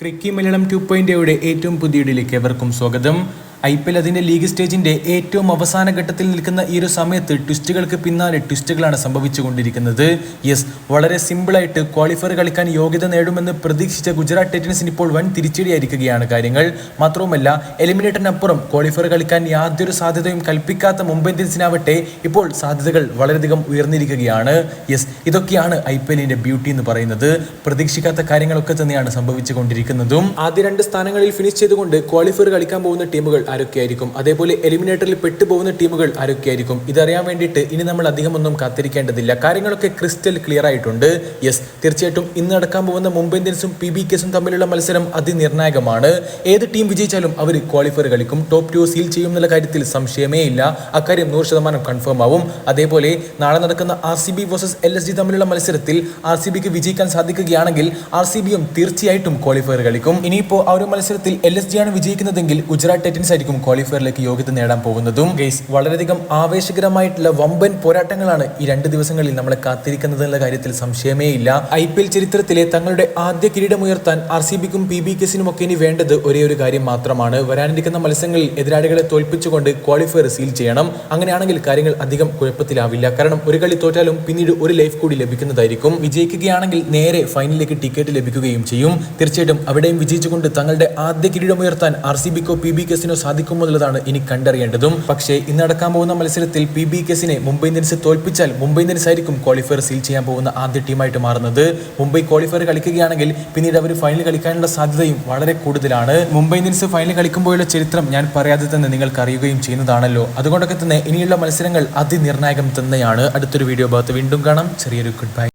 ക്രിക്കി Malayalam two point ഏറ്റവും പുതിയ ഇടയിലേക്ക് എവർക്കും സ്വാഗതം. ഐ പി എൽ അതിന്റെ ലീഗ് സ്റ്റേജിന്റെ ഏറ്റവും അവസാന ഘട്ടത്തിൽ നിൽക്കുന്ന ഈ ഒരു സമയത്ത് ട്വിസ്റ്റുകൾക്ക് പിന്നാലെ ട്വിസ്റ്റുകളാണ് സംഭവിച്ചുകൊണ്ടിരിക്കുന്നത്. യെസ് വളരെ സിമ്പിളായിട്ട് ക്വാളിഫയർ കളിക്കാൻ യോഗ്യത നേടുമെന്ന് പ്രതീക്ഷിച്ച ഗുജറാത്ത് ടൈറ്റൻസിന് ഇപ്പോൾ വൻ തിരിച്ചടിയായിരിക്കുകയാണ് കാര്യങ്ങൾ. മാത്രവുമല്ല എലിമിനേറ്ററിനപ്പുറം ക്വാളിഫയർ കളിക്കാൻ യാതൊരു സാധ്യതയും കൽപ്പിക്കാത്ത മുംബൈ ഇന്ത്യൻസിനാവട്ടെ ഇപ്പോൾ സാധ്യതകൾ വളരെയധികം ഉയർന്നിരിക്കുകയാണ്. യെസ് ഇതൊക്കെയാണ് ഐ പി എല്ലിന്റെ ബ്യൂട്ടി എന്ന് പറയുന്നത്. പ്രതീക്ഷിക്കാത്ത കാര്യങ്ങളൊക്കെ തന്നെയാണ് സംഭവിച്ചുകൊണ്ടിരിക്കുന്നതും. ആദ്യ രണ്ട് സ്ഥാനങ്ങളിൽ ഫിനിഷ് ചെയ്തുകൊണ്ട് ക്വാളിഫയർ കളിക്കാൻ പോകുന്ന ടീമുകൾ ആരൊക്കെയായിരിക്കും? അതേപോലെ എലിമിനേറ്ററിൽ പെട്ടുപോകുന്ന ടീമുകൾ ആരൊക്കെയായിരിക്കും? ഇതറിയാൻ വേണ്ടിയിട്ട് ഇനി നമ്മൾ അധികമൊന്നും കാത്തിരിക്കേണ്ടതില്ല. കാര്യങ്ങളൊക്കെ ക്രിസ്റ്റൽ ക്ലിയർ ആയിട്ടുണ്ട്. യെസ് തീർച്ചയായിട്ടും ഇന്ന് നടക്കാൻ പോകുന്ന മുംബൈ ഇന്ത്യൻസും പി ബി കെസും തമ്മിലുള്ള മത്സരം അതിനിർണായകമാണ്. ഏത് ടീം വിജയിച്ചാലും അവർ ക്വാളിഫയർ കളിക്കും. ടോപ്പ് ടു സീൽ ചെയ്യും എന്നുള്ള കാര്യത്തിൽ സംശയമേ ഇല്ല. അക്കാര്യം നൂറ് ശതമാനം കൺഫേം ആവും. അതേപോലെ നാളെ നടക്കുന്ന R C B versus L S G തമ്മിലുള്ള മത്സരത്തിൽ ആർ സി ബിക്ക് വിജയിക്കാൻ സാധിക്കുകയാണെങ്കിൽ ആർ സി ബിയും തീർച്ചയായിട്ടും ക്വാളിഫയർ കളിക്കും. ഇനിയിപ്പോൾ ആ ഒരു മത്സരത്തിൽ എൽ എസ് ജി ആണ് വിജയിക്കുന്നതെങ്കിൽ ഗുജറാത്ത് ടൈറ്റൻസ് ആയിരിക്കും ക്വാളിഫയറിലേക്ക് യോഗ്യത നേടാൻ പോകുന്നതും. ഗെയ്സ് വളരെയധികം ആവേശകരമായിട്ടുള്ള വമ്പൻ പോരാട്ടങ്ങളാണ് ഈ രണ്ട് ദിവസങ്ങളിൽ നമ്മളെ കാത്തിരിക്കുന്നത് എന്നുള്ള കാര്യത്തിൽ സംശയമേ ഇല്ല. ഐ പി എൽ ചരിത്രത്തിലെ തങ്ങളുടെ ആദ്യ കിരീടമുയർത്താൻ ആർ സി ബിക്കും പി ബി കെസിനും ഒക്കെ ഇനി വേണ്ടത് ഒരേ ഒരു കാര്യം മാത്രമാണ്. വരാനിരിക്കുന്ന മത്സരങ്ങളിൽ എതിരാളികളെ തോൽപ്പിച്ചുകൊണ്ട് ക്വാളിഫയർ സീൽ ചെയ്യണം. അങ്ങനെയാണെങ്കിൽ കാര്യങ്ങൾ അധികം കുഴപ്പത്തിലാവില്ല. കാരണം ഒരു കളി തോറ്റാലും പിന്നീട് ഒരു ലൈഫ് കൂടി ലഭിക്കുന്നതായിരിക്കും. വിജയിക്കുകയാണെങ്കിൽ നേരെ ഫൈനലിലേക്ക് ടിക്കറ്റ് ലഭിക്കുകയും ചെയ്യും. തീർച്ചയായിട്ടും അവിടെയും വിജയിച്ചുകൊണ്ട് തങ്ങളുടെ ആദ്യ കിരീടമുയർത്താൻ ആർ സി ബിക്കോ പി ബി കെസിനോ സാധിക്കുമോ എന്നുള്ളതാണ് ഇനി കണ്ടറിയേണ്ടതും. പക്ഷേ ഇന്ന് നടക്കാൻ പോകുന്ന മത്സരത്തിൽ പി ബി കെസിനെ മുംബൈ ഇന്ത്യൻസ് തോൽപ്പിച്ചാൽ മുംബൈ ഇന്ത്യൻസ് ആയിരിക്കും ക്വാളിഫയർ സീൽ ചെയ്യാൻ പോകുന്ന ആദ്യ ടീമായിട്ട് മാറുന്നത്. മുംബൈ ക്വാളിഫയർ കളിക്കുകയാണെങ്കിൽ പിന്നീട് അവർ ഫൈനൽ കളിക്കാനുള്ള സാധ്യതയും വളരെ കൂടുതലാണ്. മുംബൈ ഇന്ത്യൻസ് ഫൈനൽ കളിക്കുമ്പോഴുള്ള ചരിത്രം ഞാൻ പറയാതെ തന്നെ നിങ്ങൾക്ക് അറിയുകയും ചെയ്യുന്നതാണല്ലോ. അതുകൊണ്ടൊക്കെ തന്നെ ഇനിയുള്ള മത്സരങ്ങൾ അതിനിർണായകം തന്നെയാണ്. അടുത്തൊരു വീഡിയോ ഭാഗത്ത് വീണ്ടും കാണാം. ചെറിയൊരു ഗുഡ് ബൈ